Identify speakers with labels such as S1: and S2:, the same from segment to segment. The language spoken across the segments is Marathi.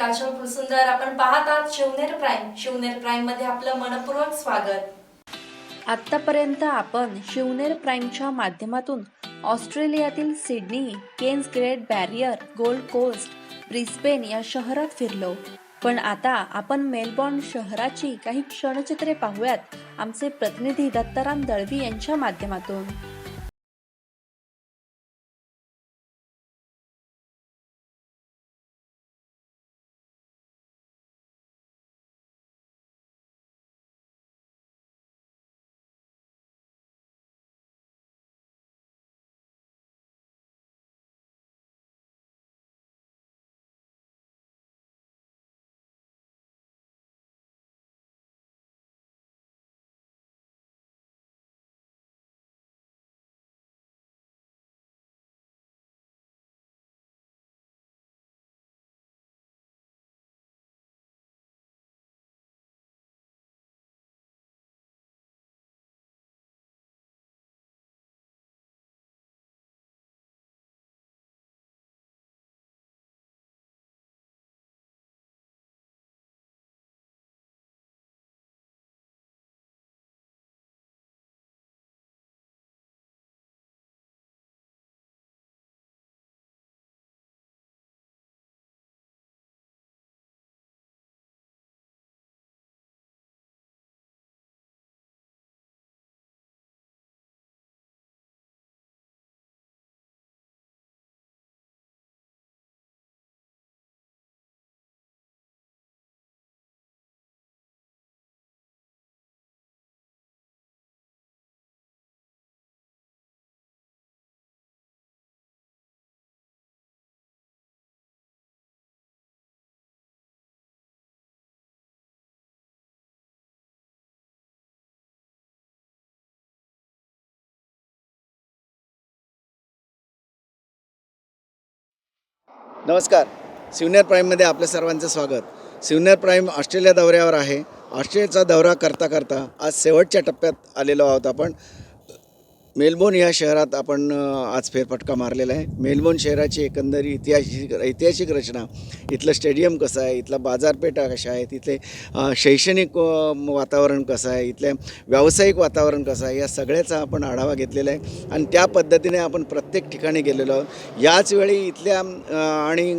S1: काजल फुसुंदर आपण पाहत आहात शिवनेर प्राईम. शिवनेर प्राईममध्ये आपलं मनपूर्वक स्वागत.
S2: आत्तापर्यंत आपण शिवनेर प्राईमच्या माध्यमातून ऑस्ट्रेलियातील Sydney Cairns Great Barrier Gold Coast Brisbane या शहरात फिरलो. पण आता आपण मेलबॉर्न शहराची काही क्षणचित्रे पाहूयात. आमचे प्रतिनिधी दत्ताराम दळवी यांच्या माध्यमातून.
S3: नमस्कार. सिवनेर प्राईममध्ये आपल्या सर्वांचं स्वागत. सिवनेर प्राईम ऑस्ट्रेलिया दौऱ्यावर आहे. ऑस्ट्रेलियाचा दौरा करता करता आज शेवटच्या टप्प्यात आलेलो आहोत आपण. मेलबोर्न या शहरात आपण आज फेरफटका मारलेला आहे. मेलबोर्न शहराची एकंदरी ऐतिहासिक ऐतिहासिक रचना. इथलं स्टेडियम कसं आहे? इथला बाजारपेठा कशा आहेत? इथले शैक्षणिक वातावरण कसं आहे? इथल्या व्यावसायिक वातावरण कसं आहे? या सगळ्याचा आपण आढावा घेतलेला आहे. आणि त्या पद्धतीने आपण प्रत्येक ठिकाणी गेलेलो आहोत. याच वेळी इथल्या आणि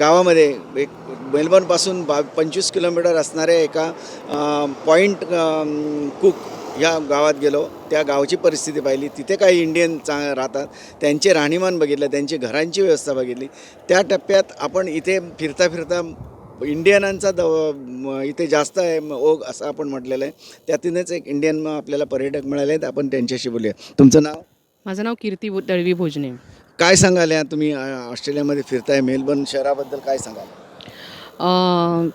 S3: गावामध्ये एक मेलबर्नपासून बा पंचवीस किलोमीटर असणाऱ्या एका पॉईंट कुक या गावात गेलो त्या गावची परिस्थिती पाहिली. तिथे काही इंडियन चा राहतात. त्यांचे राहणीमान बघितलं त्यांची घरांची व्यवस्था बघितली. त्या टप्प्यात आपण इथे फिरता फिरता इंडियनांचा द इथे जास्त आहे ओघ असं आपण म्हटलेलं आहे. त्यातूनच एक इंडियन आपल्याला पर्यटक मिळाले आहेत. आपण त्यांच्याशी बोलूया. तुमचं नाव?
S4: माझं नाव कीर्ती दळवी भोजने.
S3: काय सांगाल या? तुम्ही ऑस्ट्रेलियामध्ये फिरताय मेलबर्न शहराबद्दल काय सांगाल?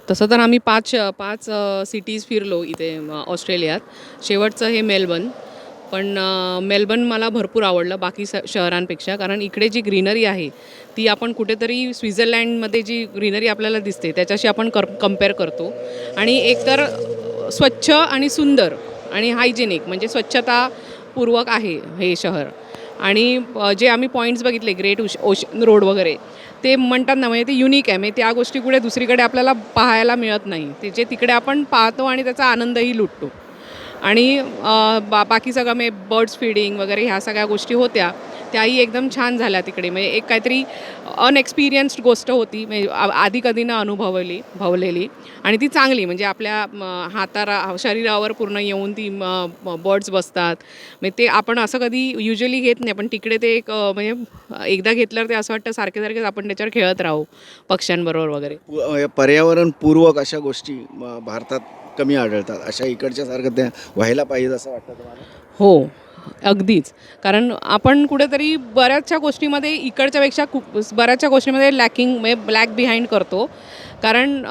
S4: तसं तर आम्ही पाच पाच सिटीज फिरलो इथे ऑस्ट्रेलियात. शेवटचं हे मेलबर्न. पण मेलबर्न मला भरपूर आवडलं बाकी स शहरांपेक्षा. कारण इकडे जी ग्रीनरी आहे ती आपण कुठेतरी स्वित्झर्लँडमध्ये जी ग्रीनरी आपल्याला दिसते त्याच्याशी आपण कर कंपेअर करतो. आणि एकतर स्वच्छ आणि सुंदर आणि हायजेनिक म्हणजे स्वच्छतापूर्वक आहे हे शहर. आणि जे आम्ही पॉईंट्स बघितले ग्रेट उश ओशन रोड वगैरे ते म्हणतात ना म्हणजे ते युनिक आहे. म्हणजे त्या गोष्टी कुठे दुसरीकडे आपल्याला पाहायला मिळत नाही. ते जे तिकडे आपण पाहतो आणि त्याचा आनंदही लुटतो. आणि बा बाकी सगळं म्हणजे बर्ड्स फीडिंग वगैरे ह्या सगळ्या गोष्टी होत्या. त्याही एकदम छान झाल्या तिकडे. म्हणजे एक काहीतरी अनएक्सपिरियन्स्ड गोष्ट होती. म्हणजे आ- आधी कधी न अनुभवली भवलेली. आणि ती चांगली. म्हणजे आपल्या हातारा शरीरावर पूर्ण येऊन ती बर्ड्स बसतात. म्हणजे ते आपण असं कधी युजली घेत नाही. पण तिकडे ते एक म्हणजे एकदा घेतल्यावर ते असं वाटतं सारखे सारखेच आपण त्याच्यावर खेळत राहू पक्ष्यांबरोबर वगैरे.
S3: पर्यावरणपूर्वक अशा गोष्टी भारतात कमी आढळतात. अशा इकडच्या सारखं त्या व्हायला पाहिजे असं वाटतं तुम्हाला?
S4: हो. अगदीच. कारण आपण कुठेतरी बऱ्याचशा गोष्टीमध्ये इकडच्यापेक्षा खूप बऱ्याचशा गोष्टीमध्ये लॅकिंग म्हणजे ब्लॅक बिहाइंड करतो. कारण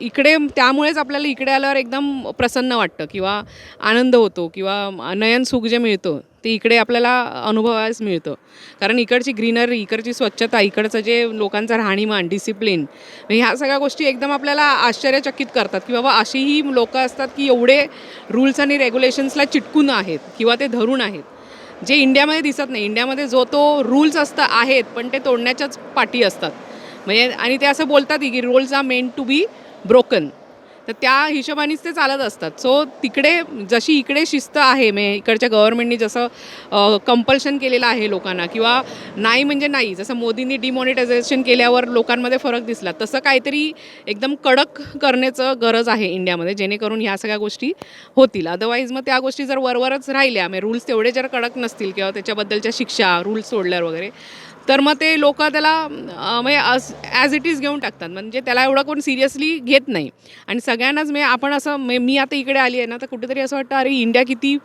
S4: इकडे त्यामुळेच आपल्याला इकडे आल्यावर एकदम प्रसन्न वाटतं किंवा आनंद होतो किंवा नयन सुख जे मिळतं ते इकडे आपल्याला अनुभवायच मिळतं. कारण इकडची ग्रीनरी इकडची स्वच्छता इकडचं जे लोकांचं राहणीमान डिसिप्लिन ह्या सगळ्या गोष्टी एकदम आपल्याला आश्चर्यचकित करतात. की बाबा अशीही लोकं असतात की एवढे रूल्स आणि रेग्युलेशन्सला चिटकून आहेत किंवा ते धरून आहेत. जे इंडियामध्ये दिसत नाही. इंडियामध्ये जो तो रूल्स असतं आहेत पण ते तोडण्याच्याच पाठी असतात. म्हणजे आणि ते असं बोलतात की rules are meant to be broken तर त्या हिशोबानेच ते चालत असतात. सो तिकडे जशी इकडे शिस्त आहे म्हणजे इकडच्या गव्हर्नमेंटनी जसं कंपल्शन केलेलं आहे लोकांना किंवा नाही म्हणजे नाही जसं मोदींनी डिमॉनिटायझेशन केल्यावर लोकांमध्ये फरक दिसला तसं काहीतरी एकदम कडक करण्याचं गरज आहे इंडियामध्ये जेणेकरून ह्या सगळ्या गोष्टी होतील. अदरवाईज मग त्या गोष्टी जर वरवरच राहिल्या म्हणजे रूल्स तेवढे जर कडक नसतील किंवा त्याच्याबद्दलच्या शिक्षा रूल्स सोडल्यावर वगैरे तर मग ते लोक त्याला म्हणजे ॲज इट इज घेऊन टाकतात. म्हणजे त्याला एवढं कोण सिरियसली घेत नाही. आणि सगळ्यांनाच म्हणजे आपण असं म्हणजे मी आता इकडे आली आहे ना तर कुठेतरी असं वाटतं अरे इंडिया किती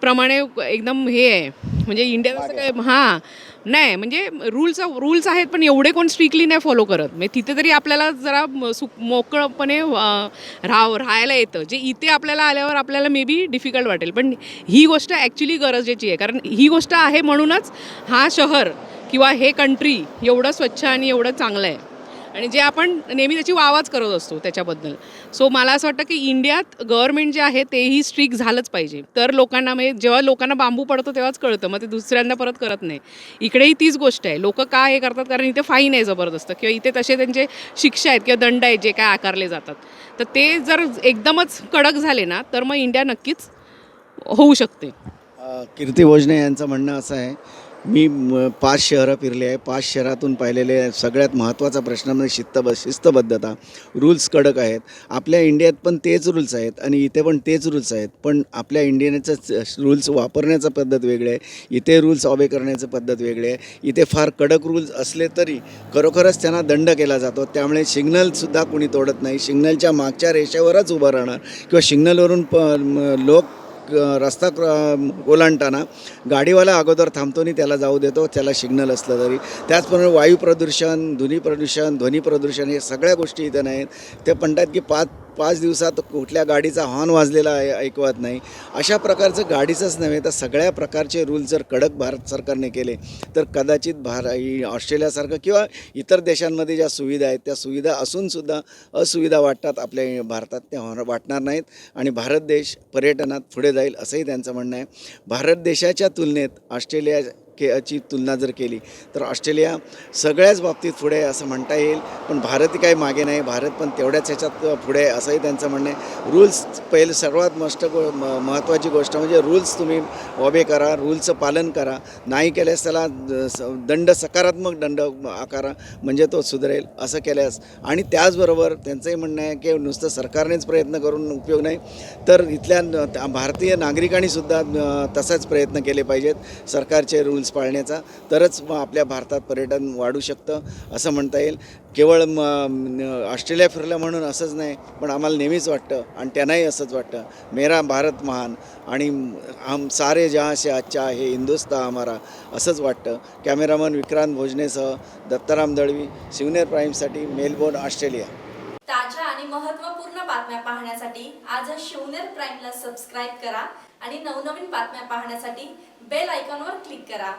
S4: प्रमाणे एकदम हे आहे. म्हणजे इंडिया असं काय हां. नाही म्हणजे रूल्स रूल्स आहेत पण एवढे कोण स्ट्रिक्टली नाही फॉलो करत. म्हणजे तिथे तरी आपल्याला जरा म- सुक मोकळपणे राह राहायला येतं. जे इथे आपल्याला आल्यावर आपल्याला मे बी डिफिकल्ट वाटेल. पण ही गोष्ट ॲक्च्युली गरजेची आहे. कारण ही गोष्ट आहे म्हणूनच हा शहर किंवा हे कंट्री एवढं स्वच्छ आणि एवढं चांगलं आहे. आणि जे आपण नेहमी त्याची वावाच करत असतो त्याच्याबद्दल. सो मला असं वाटतं की इंडियात गव्हर्नमेंट जे आहे तेही स्ट्रिक्ट झालंच पाहिजे. तर लोकांना म्हणजे जेव्हा लोकांना बांबू पडतो तेव्हाच कळतं मग ते दुसऱ्यांदा परत करत नाही. इकडेही तीच गोष्ट आहे. लोक का हे करतात? कारण इथे फाईन आहे जबरदस्त. किंवा इथे तसे त्यांचे शिक्षा आहेत किंवा दंड आहेत जे काय आकारले जातात. तर ते जर एकदमच कडक झाले ना तर मग इंडिया नक्कीच होऊ शकते.
S3: कीर्ती भोजने यांचं म्हणणं असं आहे मी पाच शहरं फिरले आहे. पाच शहरातून पाहिलेले सगळ्यात महत्त्वाचा प्रश्न म्हणजे शिस्तब शिस्तबद्धता. रूल्स कडक आहेत. आपल्या इंडियात पण तेच रूल्स आहेत आणि इथे पण तेच रूल्स आहेत. पण आपल्या इंडियनचं रूल्स वापरण्याचं पद्धत वेगळी आहे. इथे रूल्स ऑबे करण्याचं पद्धत वेगळी आहे. इथे फार कडक रूल्स असले तरी खरोखरच त्यांना दंड केला जातो. त्यामुळे सिग्नलसुद्धा कोणी तोडत नाही. सिग्नलच्या मागच्या रेषेवरच उभं राहणार किंवा सिग्नलवरून प लोक रस्ता क्र- ओलांडताना गाडीवाला अगोदर थांबतो आणि त्याला जाऊ देतो त्याला सिग्नल असलं तरी. त्याचप्रमाणे वायू प्रदूषण ध्वनी प्रदूषण ध्वनी प्रदूषण हे सगळ्या गोष्टी इथं नाहीत. ते म्हणतात की पाच पाच दिवसात कुठल्या गाडीचा हॉर्न वाजलेला ऐकवत नाही. अशा प्रकारचं गाडीचंच नव्हे तर सगळ्या प्रकारचे रूल जर कडक भारत सरकारने केले तर कदाचित भार ऑस्ट्रेलियासारखं किंवा इतर देशांमध्ये ज्या सुविधा आहेत त्या सुविधा असूनसुद्धा असुविधा वाटतात आपल्या भारतात त्या होणार वाटणार नाहीत. आणि भारत देश पर्यटनात पुढे जाईल असंही त्यांचं म्हणणं आहे. भारत देशाच्या तुलनेत ऑस्ट्रेलिया के ची तुलना जर केली तर ऑस्ट्रेलिया सगळ्याच बाबतीत पुढे आहे असं म्हणता येईल. पण भारत काही मागे नाही. भारत पण तेवढ्याच ह्याच्यात पुढे आहे असंही त्यांचं म्हणणं आहे. रूल्स पहिले सर्वात मस्त गो महत्त्वाची गोष्ट म्हणजे रूल्स तुम्ही वॉबे करा रूलचं पालन करा. नाही केल्यास त्याला द- स- दंड सकारात्मक दंड आकारा म्हणजे तो सुधरेल असं केल्यास. आणि त्याचबरोबर त्यांचंही म्हणणं आहे की नुसतं सरकारनेच प्रयत्न करून उपयोग नाही. तर इथल्या त्या भारतीय नागरिकांनीसुद्धा तसाच प्रयत्न केले पाहिजेत. सरकारचे रूल्स पाळण्याचा तरच मग आपल्या भारतात पर्यटन वाढू शकतं असं म्हणता येईल. केवळ म ऑस्ट्रेलिया फिरलं म्हणून असंच नाही पण आम्हाला नेहमीच वाटतं आणि त्यांनाही असंच वाटतं मेरा भारत महान आणि हम सारे जहा से अच्छा आहे हिंदुस्तान हमारा असंच वाटतं. कॅमेरामन विक्रांत भोजनेसह दत्ताराम दळवी शिवनेर प्राईमसाठी मेलबोर्न ऑस्ट्रेलिया.
S1: ताज्या आणि महत्त्वपूर्ण बातम्या पाहण्यासाठी आज शिवनेर प्राईमला सबस्क्राईब करा आणि नवनवीन बातम्या पाहण्यासाठी बेल आयकॉनवर क्लिक करा.